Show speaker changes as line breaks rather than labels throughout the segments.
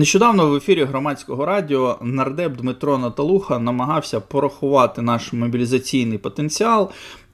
Нещодавно в ефірі громадського радіо нардеп Дмитро Наталуха намагався порахувати наш мобілізаційний потенціал.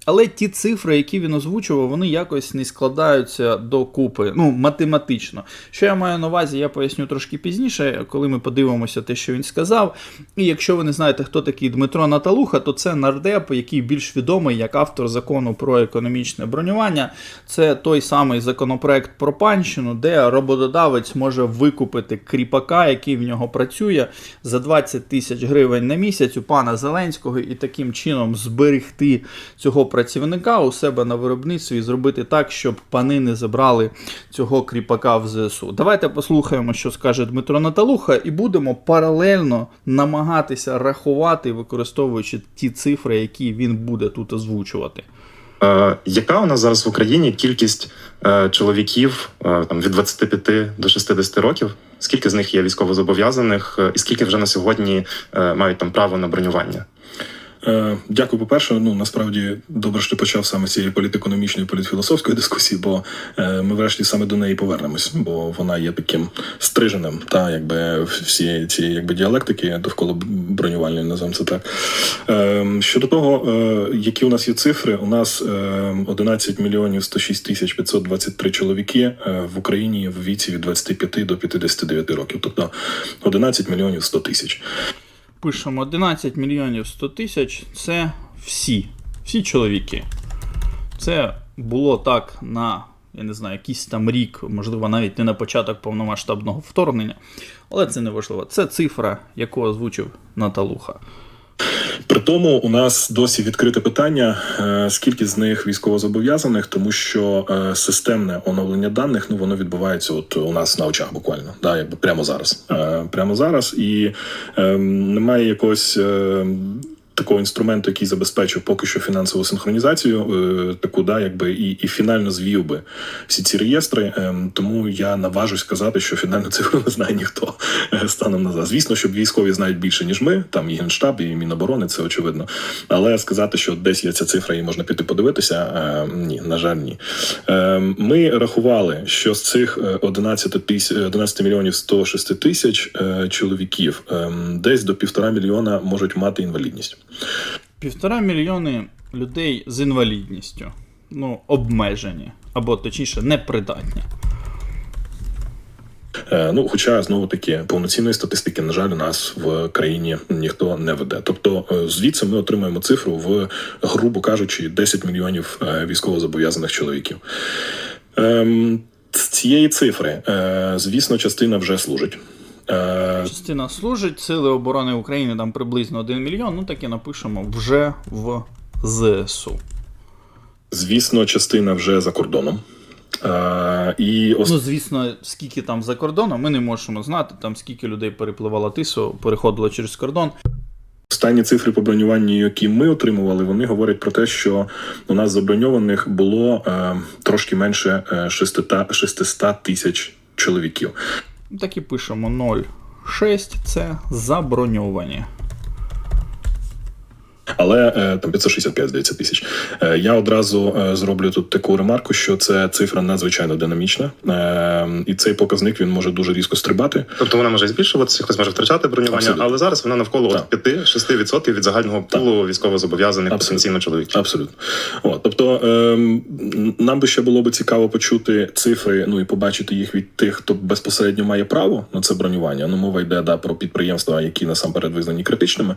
Але ті цифри, які він озвучував, вони якось не складаються до купи, ну, математично. Що я маю на увазі, я поясню трошки пізніше, коли ми подивимося те, що він сказав. І якщо ви не знаєте, хто такий Дмитро Наталуха, то це нардеп, який більш відомий як автор закону про економічне бронювання. Це той самий законопроект про панщину, де роботодавець може викупити кріпака, який в нього працює, за 20 тисяч гривень на місяць у пана Зеленського, і таким чином зберегти цього працівника у себе на виробництві і зробити так, щоб пани не забрали цього кріпака в ЗСУ. Давайте послухаємо, що скаже Дмитро Наталуха, і будемо паралельно намагатися рахувати, використовуючи ті цифри, які він буде тут озвучувати.
Е, яка у нас зараз в Україні кількість е, чоловіків е, там від 25 до 60 років? Скільки з них є військовозобов'язаних, е, і скільки вже на сьогодні е, мають там право на бронювання?
Е, Дякую, по-перше. Ну насправді добре, що ти почав саме цієї політекономічної політфілософської дискусії, бо е, ми врешті саме до неї повернемось, бо вона є таким стриженем, та якби всієї цієї якби діалектики довкола бронювальної називаємо це так. Е, Щодо того, які у нас є цифри, у нас е, 11 мільйонів 106 тисяч 523 чоловіки в Україні в віці від 25 до 59 років, тобто 11 мільйонів 100 тисяч.
Пишемо 11 мільйонів 100 тисяч це всі, всі чоловіки. Це було так на, я не знаю, якийсь там рік, можливо, навіть не на початок повномасштабного вторгнення. Але це не важливо. Це цифра, яку озвучив Наталуха.
При тому у нас досі відкрите питання, е, скільки з них військовозобов'язаних, тому що е, системне оновлення даних ну воно відбувається от у нас на очах, буквально, да, прямо зараз. Е, Прямо зараз, і е, немає якогось. Такого інструменту, який забезпечив поки що фінансову синхронізацію, е, таку да, якби і, і фінально звів би всі ці реєстри. Ем, тому я наважусь сказати, що фінальну цифру не знає ніхто е, станом на зараз. Звісно, що військові знають більше ніж ми. Там і генштаб, і міноборони, це очевидно. Але сказати, що десь є ця цифра, і можна піти подивитися. е, Ні, на жаль, ні. Ем, Ми рахували, що з цих е, 11 тисяч 11 мільйонів 106 тисяч чоловіків ем, десь до півтора мільйона можуть мати інвалідність.
Півтора мільйони людей з інвалідністю. Ну, обмежені. Або точніше, непридатні.
Е, Ну, хоча знову таки повноцінної статистики, на жаль, у нас в країні ніхто не веде. Тобто, е, звідси ми отримаємо цифру в, грубо кажучи, 10 мільйонів е, військовозобов'язаних чоловіків. Ем, З цієї цифри, звісно, частина вже служить. Е,
Частина служить, Сили оборони України там приблизно 1 мільйон, ну так і напишемо вже в ЗСУ.
Звісно, частина вже за кордоном. Е, І ос-
Ну, звісно, скільки там за кордоном, ми не можемо знати, там скільки людей перепливало тису, переходило через кордон.
Останні цифри по бронюванню, які ми отримували, вони говорять про те, що у нас заброньованих було е, трошки менше е, 600 600 тисяч чоловіків.
Так і пишемо 0,6 це заброньовані.
Але е, там 565, здається, тисяч. Е, я одразу е, зроблю тут таку ремарку, що це цифра надзвичайно динамічна, е, і цей показник він може дуже різко стрибати.
Тобто вона може збільшуватися, хтось може втрачати бронювання,
Абсолютно.
але зараз вона навколо
Так.
от 5-6% від загального пулу військовозобов'язаних потенційно чоловіків.
Абсолютно. От, тобто ем, нам би ще було б цікаво почути цифри, ну і побачити їх від тих, хто безпосередньо має право на це бронювання. Ну, мова йде да, про підприємства, які насамперед визнані критичними,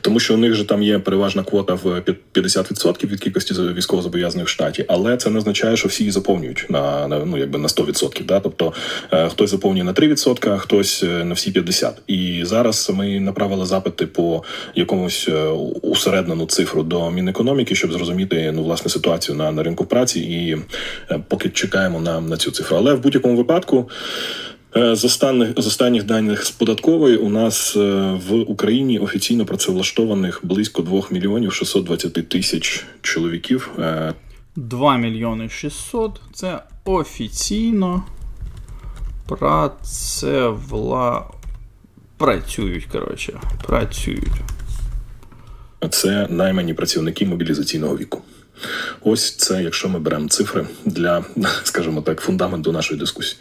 тому що у них же там є переважна квота в пі- 50% від кількості військовозобов'язаних в штаті, але це не означає, що всі її заповнюють на, на ну якби на 100%. Да? Тобто е, хтось заповнює на 3%, хтось е, на всі 50%. І зараз ми направили запити по якомусь е, усереднену цифру до Мінекономіки, щоб зрозуміти ну власне ситуацію на, на ринку праці, і е, поки чекаємо на, на цю цифру. Але в будь-якому випадку. Е, З останніх з останніх даних з податкової у нас е, в Україні офіційно працевлаштованих близько 2 мільйонів 620 тисяч чоловіків. Е,
2 мільйони 600 це офіційно працевла... працюють, коротше, працюють.
Це наймані працівники мобілізаційного віку. Ось це, якщо ми беремо цифри для, скажімо так, фундаменту нашої дискусії.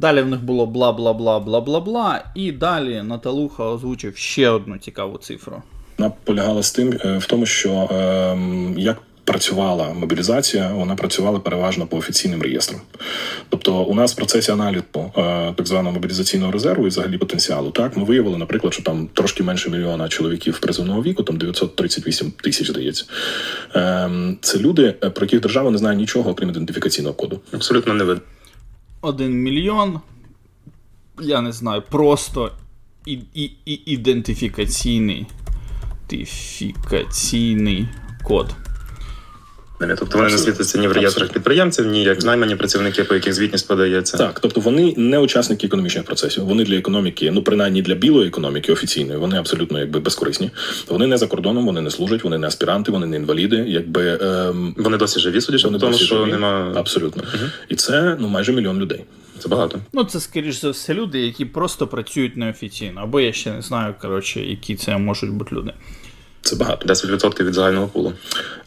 Далі в них було бла бла бла бла бла бла. І далі Наталуха озвучив ще одну цікаву цифру.
Вона полягала з тим, е, в тому, що ем, як працювала мобілізація, вона працювала переважно по офіційним реєстрам. Тобто, у нас в процесі аналізу е, так званого мобілізаційного резерву і взагалі потенціалу, так ми виявили, наприклад, що там трошки менше мільйона чоловіків призовного віку, там 938 тисяч, здається. Ем, це люди, е, про яких держава не знає нічого, окрім ідентифікаційного коду.
Абсолютно не видно.
Один мільйон. Я не знаю, просто і, і, і ідентифікаційний. Ідентифікаційний код.
Тобто вони не світяться ні в реєстрах підприємців, ні як наймані працівники, по яких звітність подається.
Так, тобто вони не учасники економічних процесів. Вони для економіки, ну принаймні для білої економіки офіційної, вони абсолютно якби безкорисні. Вони не за кордоном, вони не служать, вони не аспіранти, вони не інваліди. Якби ем,
Вони досі живі, судячи
вони
по тому,
досі
що
живі.
нема.
абсолютно. І це ну майже мільйон людей.
Це багато.
Ну, це, скоріш за все, люди, які просто працюють неофіційно. Або я ще не знаю, коротше, які це можуть бути люди.
Це багато.
10% від загального пулу.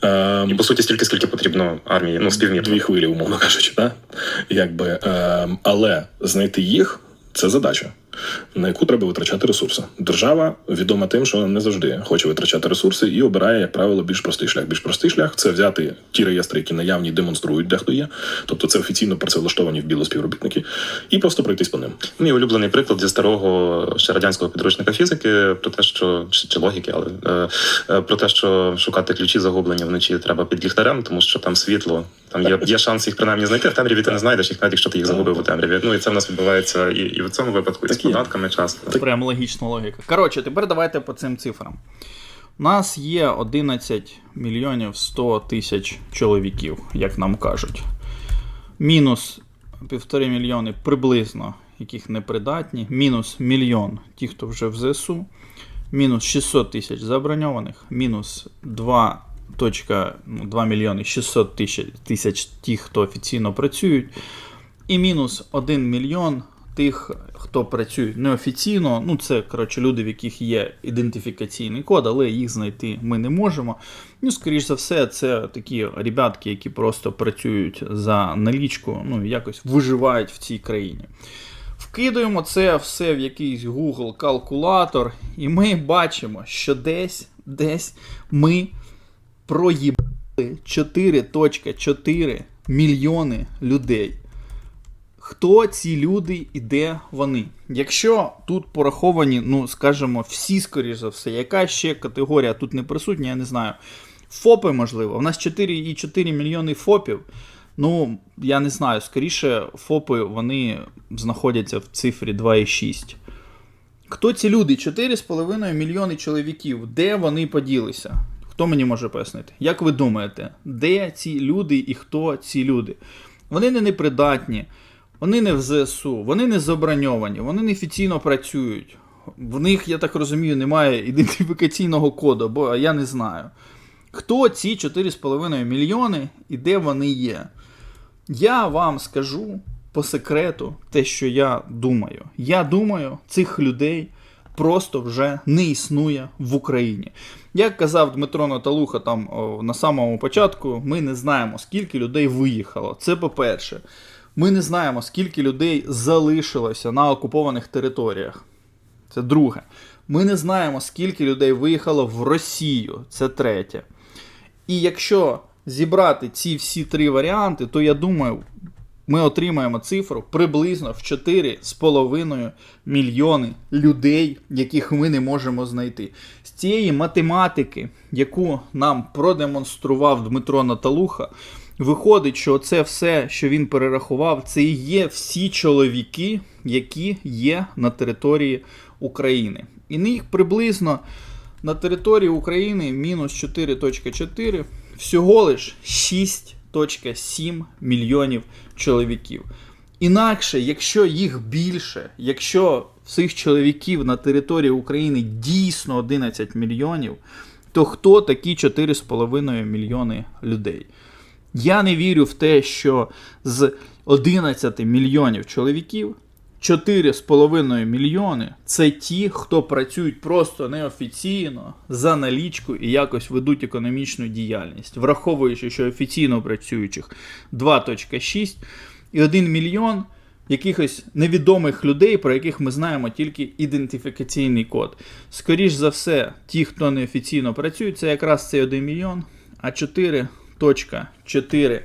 Ем,
І по суті, стільки, скільки потрібно армії, ну, співмір.
дві хвилі, умовно кажучи, да? Якби, ем, але знайти їх це задача, на яку треба витрачати ресурси. Держава відома тим, що не завжди хоче витрачати ресурси і обирає, як правило, більш простий шлях. Більш простий шлях це взяти ті реєстри, які наявні демонструють, де хто є, тобто це офіційно працевлаштовані в біло співробітники, і просто пройтись по ним.
Мій улюблений приклад зі старого ще радянського підручника фізики про те, що чи, чи логіки, але е, е, про те, що шукати ключі загублені вночі треба під ліхтарем, тому що там світло, там є, є шанс їх принаймні знайти. В темряві ти не знайдеш їх, навіть якщо ти їх загубив у темряві. Ну і це в нас відбувається і, і в цьому випадку, і. Податками часто.
Прям логічна логіка. Коротше, тепер давайте по цим цифрам. У нас є 11 мільйонів 100 тисяч чоловіків, як нам кажуть. Мінус півтори мільйони приблизно, яких непридатні. Мінус мільйон ті, хто вже в ЗСУ. Мінус 600 тисяч заброньованих. Мінус 2, ну, 2 мільйони 600 тисяч, тисяч тих, хто офіційно працюють. І мінус 1 мільйон тих, хто працює неофіційно. Ну, це, коротше, люди, в яких є ідентифікаційний код, але їх знайти ми не можемо. Ну, скоріш за все, це такі ребятки, які просто працюють за налічку, ну, якось виживають в цій країні. Вкидуємо це все в якийсь Google калкулятор, і ми бачимо, що десь, десь ми проїбали 4.4 мільйони людей. Хто ці люди і де вони? Якщо тут пораховані, ну скажімо, всі, скоріш за все, яка ще категорія тут не присутня, я не знаю. ФОПи, можливо. У нас 4,4 мільйони ФОПів. Ну, я не знаю, скоріше, ФОПи вони знаходяться в цифрі 2,6. Хто ці люди? 4,5 мільйони чоловіків. Де вони поділися? Хто мені може пояснити? Як ви думаєте, де ці люди і хто ці люди? Вони не непридатні, вони не в ЗСУ, вони не заброньовані, вони не офіційно працюють. В них, я так розумію, немає ідентифікаційного коду, бо я не знаю. Хто ці 4,5 мільйони і де вони є? Я вам скажу по секрету те, що я думаю. Я думаю, цих людей просто вже не існує в Україні. Як казав Дмитро Наталуха там о, на самому початку, ми не знаємо, скільки людей виїхало. Це по-перше. Ми не знаємо, скільки людей залишилося на окупованих територіях. Це друге. Ми не знаємо, скільки людей виїхало в Росію. Це третє. І якщо зібрати ці всі три варіанти, то я думаю, ми отримаємо цифру приблизно в 4,5 мільйони людей, яких ми не можемо знайти. З цієї математики, яку нам продемонстрував Дмитро Наталуха, виходить, що це все, що він перерахував, це і є всі чоловіки, які є на території України. І їх приблизно на території України мінус 4.4, всього лиш 6.7 мільйонів чоловіків. Інакше, якщо їх більше, якщо цих чоловіків на території України дійсно 11 мільйонів, то хто такі 4,5 мільйони людей? Я не вірю в те, що з 11 мільйонів чоловіків 4,5 мільйони це ті, хто працюють просто неофіційно за налічку і якось ведуть економічну діяльність, враховуючи, що офіційно працюючих 2.6 і 1 мільйон, якихось невідомих людей, про яких ми знаємо тільки ідентифікаційний код. Скоріш за все, ті, хто неофіційно працюють, це якраз цей 1 мільйон, а 4.4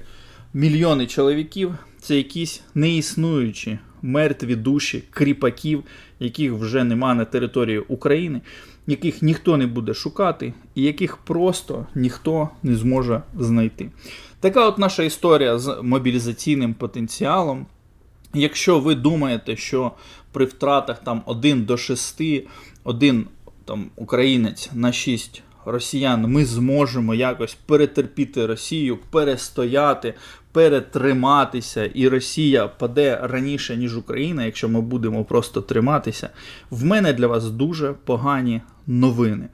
мільйони чоловіків це якісь неіснуючі мертві душі кріпаків, яких вже нема на території України, яких ніхто не буде шукати, і яких просто ніхто не зможе знайти. Така от наша історія з мобілізаційним потенціалом. Якщо ви думаєте, що при втратах там 1 до 6, один там українець на 6 росіян, ми зможемо якось перетерпіти Росію, перестояти, перетриматися, і Росія паде раніше, ніж Україна, якщо ми будемо просто триматися. В мене для вас дуже погані новини.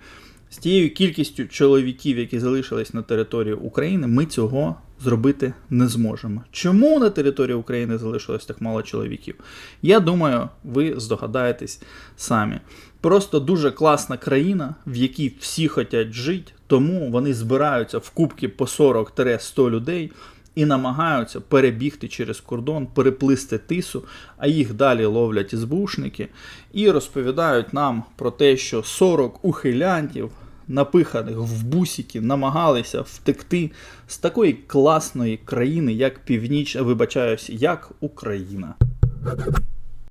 З тією кількістю чоловіків, які залишились на території України, ми цього зробити не зможемо. Чому на території України залишилось так мало чоловіків? Я думаю, ви здогадаєтесь самі. Просто дуже класна країна, в якій всі хочуть жити, тому вони збираються в кубки по 40-100 людей і намагаються перебігти через кордон, переплисти тису, а їх далі ловлять СБУшники і розповідають нам про те, що 40 ухилянтів, напиханих в бусики, намагалися втекти з такої класної країни, як Північ, вибачаюсь, як Україна.